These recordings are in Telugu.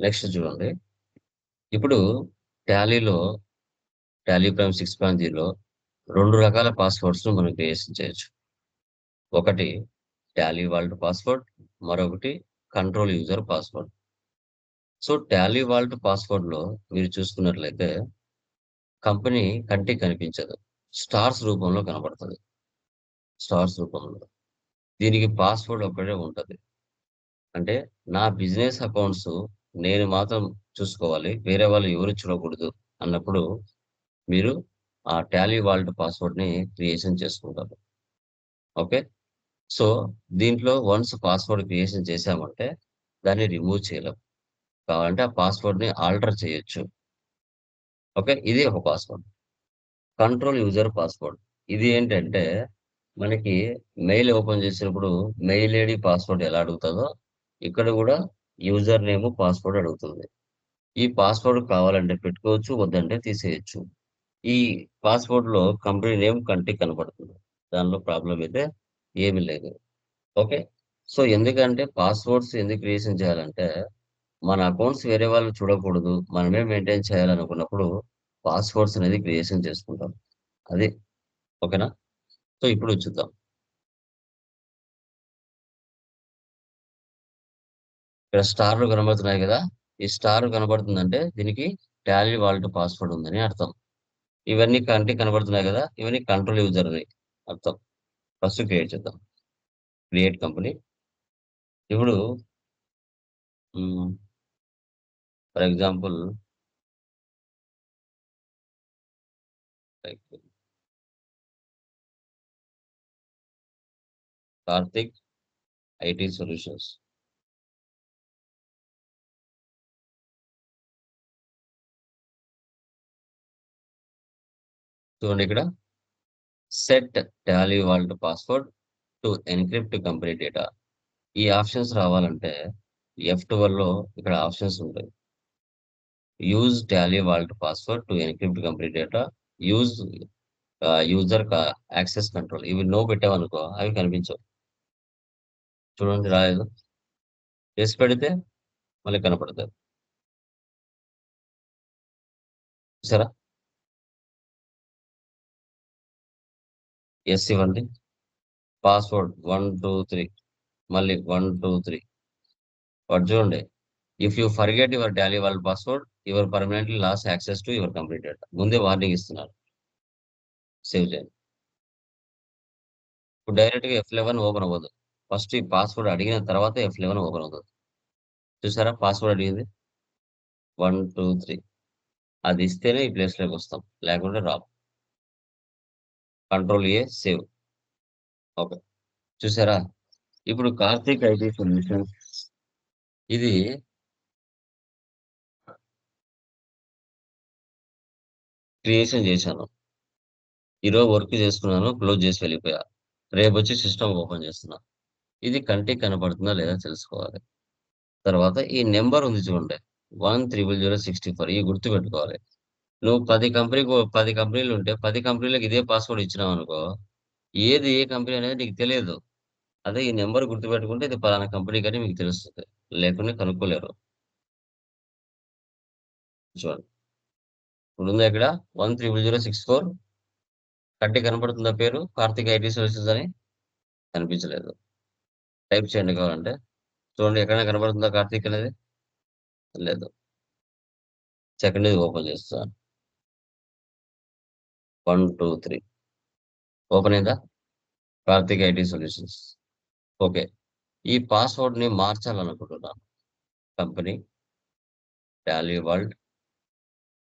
నెక్స్ట్ చూడండి. ఇప్పుడు టాలీలో టాలీ ప్రైమ్ సిక్స్ పాయింట్ జీలో రెండు రకాల పాస్వర్డ్స్ మనం క్రియేషన్ చేయొచ్చు. ఒకటి టాలీ వాల్ట్ పాస్వర్డ్ మరొకటి control user password. So Tally Vault పాస్వర్డ్లో మీరు చూసుకున్నట్లయితే కంపెనీ కంటికి కనిపించదు. స్టార్స్ రూపంలో కనబడుతుంది. స్టార్స్ రూపంలో. దీనికి పాస్వర్డ్ ఒకటే ఉంటుంది. అంటే నా బిజినెస్ అకౌంట్స్ నేను మాత్రం చూసుకోవాలి. వేరే వాళ్ళు ఎవరు చూడకూడదు అన్నప్పుడు మీరు ఆ టాలీ వాల్ట్ పాస్వర్డ్ని క్రియేషన్ చేసుకుంటారు. ఓకే? సో దీంట్లో వన్స్ పాస్వర్డ్ క్రియేషన్ చేశామంటే దాన్ని రిమూవ్ చేయలేం. కావాలంటే ఆ పాస్వర్డ్ని ఆల్టర్ చేయొచ్చు. ఓకే? ఇది ఒక పాస్వర్డ్. Control user password. ఇది ఏంటంటే మనకి మెయిల్ ఓపెన్ చేసినప్పుడు మెయిల్ ఐడి పాస్వర్డ్ ఎలా అడుగుతుందో ఇక్కడ కూడా యూజర్ నేమ్ పాస్వర్డ్ అడుగుతుంది. ఈ పాస్వర్డ్ కావాలంటే పెట్టుకోవచ్చు వద్దంటే తీసేయచ్చు. ఈ పాస్వర్డ్లో కంపెనీ నేమ్ కంటికి కనపడుతుంది. దానిలో ప్రాబ్లం అయితే ఏమీ లేదు. ఓకే? సో ఎందుకంటే పాస్వర్డ్స్ ఎందుకు క్రియేషన్ చేయాలంటే మన అకౌంట్స్ వేరే వాళ్ళు చూడకూడదు. మనమే మెయింటైన్ చేయాలనుకున్నప్పుడు పాస్వర్డ్స్ అనేది క్రియేషన్ చేసుకుంటాం. అది. ఓకేనా? సో ఇప్పుడు చూద్దాం. ఇక్కడ స్టార్లు కనబడుతున్నాయి కదా ఈ స్టార్ కనబడుతుందంటే దీనికి టాలీ వాల్ట్ పాస్వర్డ్ ఉందని అర్థం. ఇవన్నీ కంటి కనబడుతున్నాయి కదా ఇవన్నీ కంట్రోల్ యూజర్ అని అర్థం. ఫస్ట్ క్రియేట్ చేద్దాం. Create company. ఇప్పుడు for example Karthik IT solutions. చూడండి ఇక్కడ. Set Tally Vault password to encrypt company data ఈ ఆప్షన్స్ రావాలంటే ఎఫ్లో ఇక్కడ ఆప్షన్స్ ఉంటాయి. Use Tally Vault password to encrypt company data use user access control ఇవి నో పెట్టామనుకో అవి కనిపించవు. చూడండి రాలేదు. చేసి పెడితే మళ్ళీ కనపడతాయి. సరే ఎస్ ఇవ్వండి. పాస్వర్డ్ వన్ టూ త్రీ మళ్ళీ వన్ టూ త్రీ వాడు చూడండి. If you forget your Tally Vault password your permanently loss access to your complete data ముందే వార్నింగ్ ఇస్తున్నారు. సేవ్ చేయండి. ఇప్పుడు డైరెక్ట్గా ఎఫ్ లెవెన్ ఓపెన్ అవ్వదు. ఫస్ట్ ఈ పాస్వర్డ్ అడిగిన తర్వాత ఎఫ్ లెవెన్ ఓపెన్ అవుతుంది. చూసారా? పాస్వర్డ్ అడిగింది. వన్ టూ త్రీ అది ఇస్తేనే ఈ ప్లేస్లోకి వస్తాం. లేకుంటే రావు కంట్రోల్ ఏ సేవ్. ఓకే. చూసారా? ఇప్పుడు కార్తీక్ ఐటీ సొల్యూషన్. ఇది క్రియేషన్ చేశాను. ఈరోజు వర్క్ చేసుకున్నాను క్లోజ్ చేసి వెళ్ళిపోయా. రేపు వచ్చి సిస్టమ్ ఓపెన్ చేస్తున్నా. ఇది కంటికి కనపడుతుందా లేదా తెలుసుకోవాలి. తర్వాత ఈ నెంబర్ ఉంది చూడండి. One triple zero sixty four ఈ గుర్తు పెట్టుకోవాలి నువ్వు పది కంపెనీకి పది కంపెనీలు ఉంటే పది కంపెనీలకు ఇదే పాస్వర్డ్ ఇచ్చినావు అనుకో ఏది ఏ కంపెనీ అనేది నీకు తెలియదు. అదే ఈ నెంబర్ గుర్తుపెట్టుకుంటే ఇది పలానా కంపెనీ కానీ మీకు తెలుస్తుంది. లేకుండా కనుక్కోలేరు. చూడండి. ఇప్పుడు ఉందా ఇక్కడ? One triple zero six four. కట్టి కనపడుతుందా పేరు? కార్తిక్ ఐటీ సర్వీసెస్ అని కనిపించలేదు. టైప్ చేయండి కావాలంటే. చూడండి ఎక్కడైనా కనపడుతుందా కార్తిక్ అనేది? లేదు. సెకండ్ ఓపెన్ చేస్తాను వన్ టూ త్రీ. ఓపెన్ అయిందా? కార్తిక్ ఐటీ సొల్యూషన్స్ ఓకే ఈ పాస్వర్డ్ని మార్చాలనుకుంటున్నాను. Company Tally Vault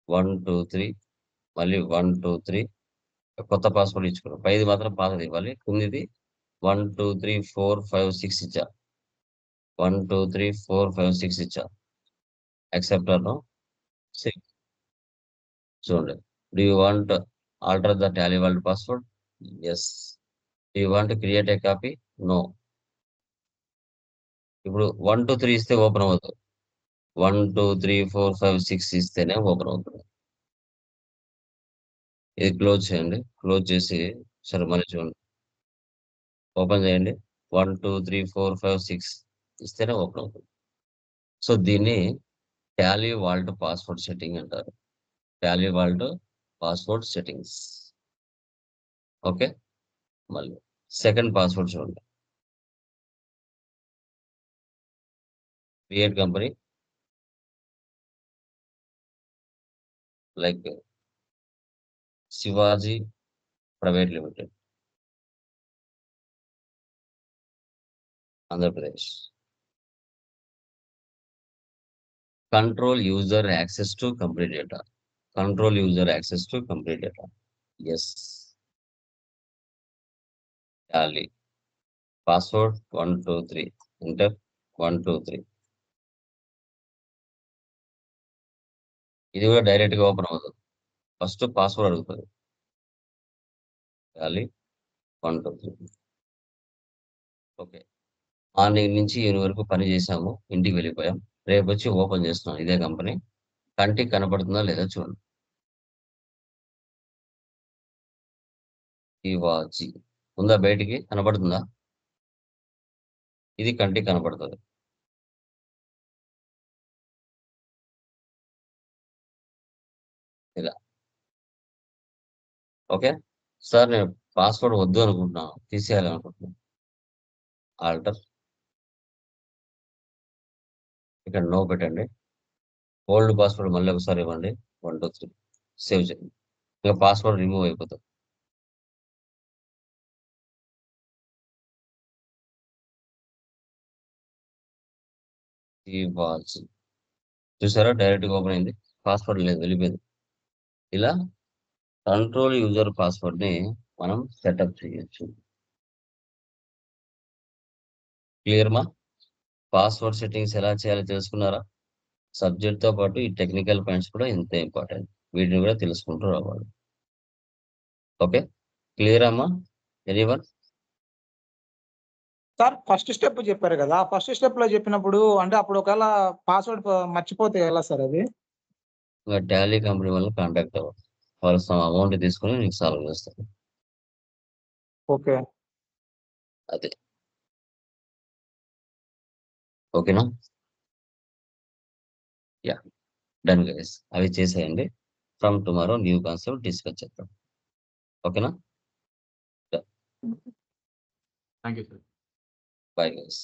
one two three మళ్ళీ వన్ టూ త్రీ కొత్త పాస్వర్డ్ ఇచ్చుకున్నాం. పైది మాత్రం పాతది ఇవ్వాలి. కిందిది one two three four five six ఇచ్చా. One two three four five six ఇచ్చా. యాక్సెప్ట్ సిక్స్ చూడండి. Do you want alter the Tally Vault password. Yes do you want create a copy no ఇప్పుడు వన్ టూ త్రీ ఇస్తే ఓపెన్ అవ్వదు one two three four five six ఇస్తేనే ఓపెన్ అవుతుంది. ఇది క్లోజ్ చేయండి. క్లోజ్ చేసి సరే మళ్ళీ చూడండి. ఓపెన్ చేయండి. One two three four five six ఇస్తేనే ఓపెన్ అవుతుంది. సో దీన్ని టాలీ వాల్ట్ పాస్వర్డ్ సెట్టింగ్ అంటారు. Tally Vault password settings okay మళ్ళీ సెకండ్ పాస్వర్డ్ చూడండి. Create company like Shivaji private limited Andhra Pradesh control user access to complete data control user access to complete data. Yes. Tally password one two three one two three ఇది కూడా డైరెక్ట్గా ఓపెన్ అవుతుంది ఫస్ట్ పాస్వర్డ్ అడుగుతుంది. ఖాళీ one two three okay morning నుంచి ఈయన వరకు పని చేసాము ఇంటికి వెళ్ళిపోయాం. రేపు వచ్చి ఓపెన్ చేస్తున్నాం. ఇదే కంపెనీ కంటికి కనపడుతుందా లేదా చూడండి. శివాజీ. ఉందా బయటికి? కనబడుతుందా? ఇది కంటికి కనబడుతుంది. ఇలా. ఓకే. సార్ నేను పాస్వర్డ్ వద్దు అనుకుంటున్నాను తీసేయాలి అనుకుంటున్నాను ఆల్టర్. ఇక్కడ నో పెట్టండి. ఓల్డ్ పాస్వర్డ్ మళ్ళీ ఒకసారి ఇవ్వండి. One two three. సేవ్ చేయండి. ఇంకా పాస్వర్డ్ రిమూవ్ అయిపోతుంది. చూసారా? డైరెక్ట్గా ఓపెన్ అయింది. పాస్వర్డ్ లేదు వెళ్ళిపోయింది. ఇలా కంట్రోల్ యూజర్ పాస్వర్డ్ని మనం సెటప్ చేయొచ్చు. క్లియర్ మా? పాస్వర్డ్ సెట్టింగ్స్ ఎలా చేయాలో తెలుసుకున్నారా? సబ్జెక్ట్తో పాటు ఈ టెక్నికల్ పాయింట్స్ కూడా ఇంత ఇంపార్టెంట్. వీటిని కూడా తెలుసుకుంటూ రావాలి. ఓకే? క్లియర్ అమ్మా? ఎనీవన్? సార్ ఫస్ట్ స్టెప్ చెప్పారు కదా. ఫస్ట్ స్టెప్లో చెప్పినప్పుడు అంటే అప్పుడు ఒకవేళ పాస్వర్డ్ మర్చిపోతే ఎలా సార్ అది? టాలీ కంపెనీ వల్ల కాంటాక్ట్ అవ్వాలి వాళ్ళు అమౌంట్ తీసుకుని నీకు సాల్వ్ చేస్తారు. ఓకే. అదే. ఓకేనా? యా డన్ గైస్ అవి చేసేయండి. From tomorrow new concept discuss చేద్దాం. ఓకేనా thank you sir bye guys